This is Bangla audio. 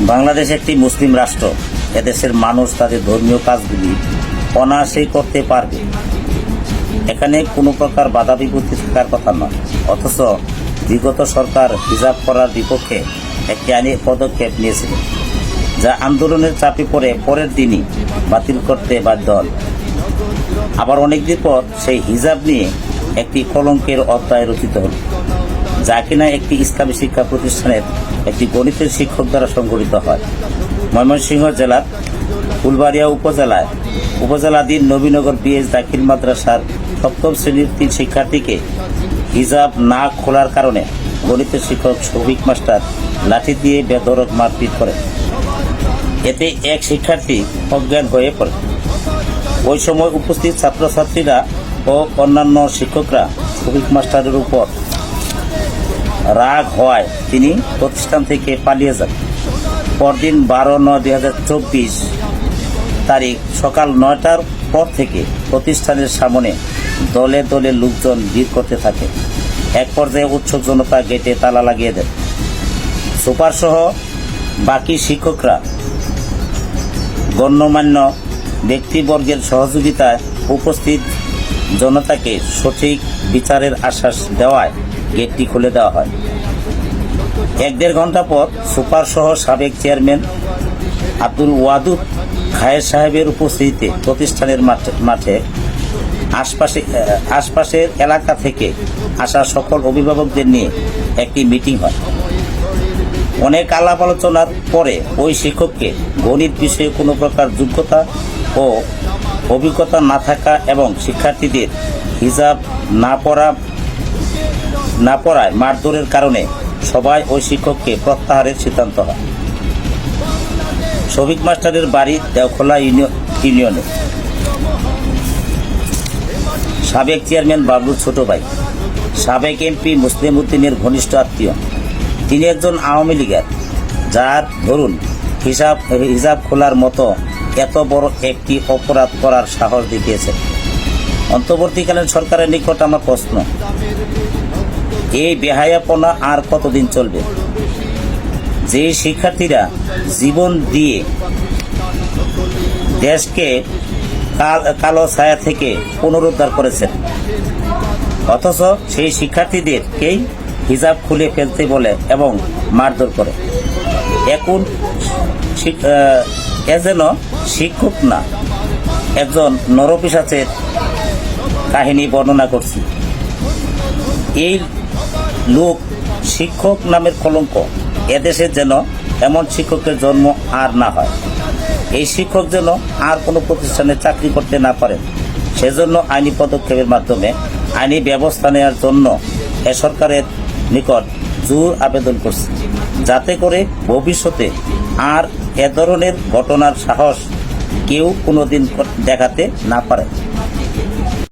বাংলাদেশ একটি মুসলিম রাষ্ট্র। এদেশের মানুষ তাদের ধর্মীয় কাজগুলি অনায়াসেই করতে পারবে। এখানে কোনো প্রকার বাধা বিপত্তি থাকার কথা নয়। অথচ বিগত সরকার হিজাব করার বিপক্ষে একটি আইনি পদক্ষেপ নিয়েছিল, যা আন্দোলনের চাপে পড়ে পরের দিনই বাতিল করতে বাধ্য হন। আবার অনেকদিন পর সেই হিজাব নিয়ে একটি কলঙ্কের অধ্যায় রচিত হল। যা কিনা একটি ইসলামী শিক্ষা প্রতিষ্ঠানের একটি গণিতের শিক্ষক দ্বারা সংগঠিত হয়। ময়মনসিংহ জেলার ফুলবাড়িয়া উপজেলায় উপজেলাধীন নবীনগর বিএস দাখিল মাদ্রাসার সপ্তম শ্রেণির তিন শিক্ষার্থীকে হিজাব না খোলার কারণে গণিতের শিক্ষক শফিক মাস্টার লাঠি দিয়ে বেদরক মারপিট করে এতে এক শিক্ষার্থী অজ্ঞান হয়ে পড়ে। ওই সময় উপস্থিত ছাত্রছাত্রীরা ও অন্যান্য শিক্ষকরা শফিক মাস্টারের উপর রাগ হওয়ায় তিনি প্রতিষ্ঠান থেকে পালিয়ে যান। পরদিন বারো নয় দুই হাজার চব্বিশ তারিখ সকাল নয়টার পর থেকে প্রতিষ্ঠানের সামনে দলে দলে লোকজন ভিড় করতে থাকে। এক পর্যায়ে উৎসব জনতা গেটে তালা লাগিয়ে দেন। সুপার সহ বাকি শিক্ষকরা গণ্যমান্য ব্যক্তিবর্গের সহযোগিতায় উপস্থিত জনতাকে সঠিক বিচারের আশ্বাস দেওয়ায় গেটটি খুলে দেওয়া হয়। এক দেড় ঘণ্টা পর সুপার সহ সাবেক চেয়ারম্যান আব্দুল ওয়াদুদ খায়ের সাহেবের উপস্থিতিতে প্রতিষ্ঠানের মাঠে- আশপাশে আশপাশের এলাকা থেকে আসা সকল অভিভাবকদের নিয়ে একটি মিটিং হয়। অনেক আলাপ আলোচনার পরে ওই শিক্ষককে গণিত বিষয়ে কোনো প্রকার যোগ্যতা ও অভিজ্ঞতা না থাকা এবং শিক্ষার্থীদের হিজাব না পড়া না পড়ায় মারধরের কারণে সবাই ওই শিক্ষককে প্রত্যাহারের সিদ্ধান্ত হয়। শফিক মাস্টারের বাড়ি দেওখোলা ইউনিয়নে সাবেক চেয়ারম্যান বাবলুর ছোট ভাই। সাবেক এমপি মুসলিম উদ্দিনের ঘনিষ্ঠ আত্মীয়। তিনি একজন আওয়ামী লীগের। যার ধরুন হিসাব হিসাব খোলার মতো এত বড় একটি অপরাধ করার সাহস দেখিয়েছেন। অন্তর্বর্তীকালীন সরকারের নিকট আমার প্রশ্ন। এই বেহায়াপনা আর কতদিন চলবে? যে শিক্ষার্থীরা জীবন দিয়ে দেশকে কাল- ছায়া থেকে পুনরুদ্ধার করেছেন, অথচ সেই শিক্ষার্থীদেরকেই হিজাব খুলে ফেলতে বলে এবং মারধর করে। এখন এ যেন শিক্ষক না, একজন নরপিসাচের কাহিনী বর্ণনা করছি। এই লোক শিক্ষক নামের কলঙ্ক। এদেশে যেন এমন শিক্ষকের জন্ম আর না হয়। এই শিক্ষক যেন আর কোনো প্রতিষ্ঠানে চাকরি করতে না পারেন। সেজন্য আইনি পদক্ষেপের মাধ্যমে আইনি ব্যবস্থা নেওয়ার জন্য এ সরকারের নিকট জোর আবেদন করছে। যাতে করে ভবিষ্যতে আর এ ধরনের ঘটনার সাহস কেউ কোনোদিন দেখাতে না পারে।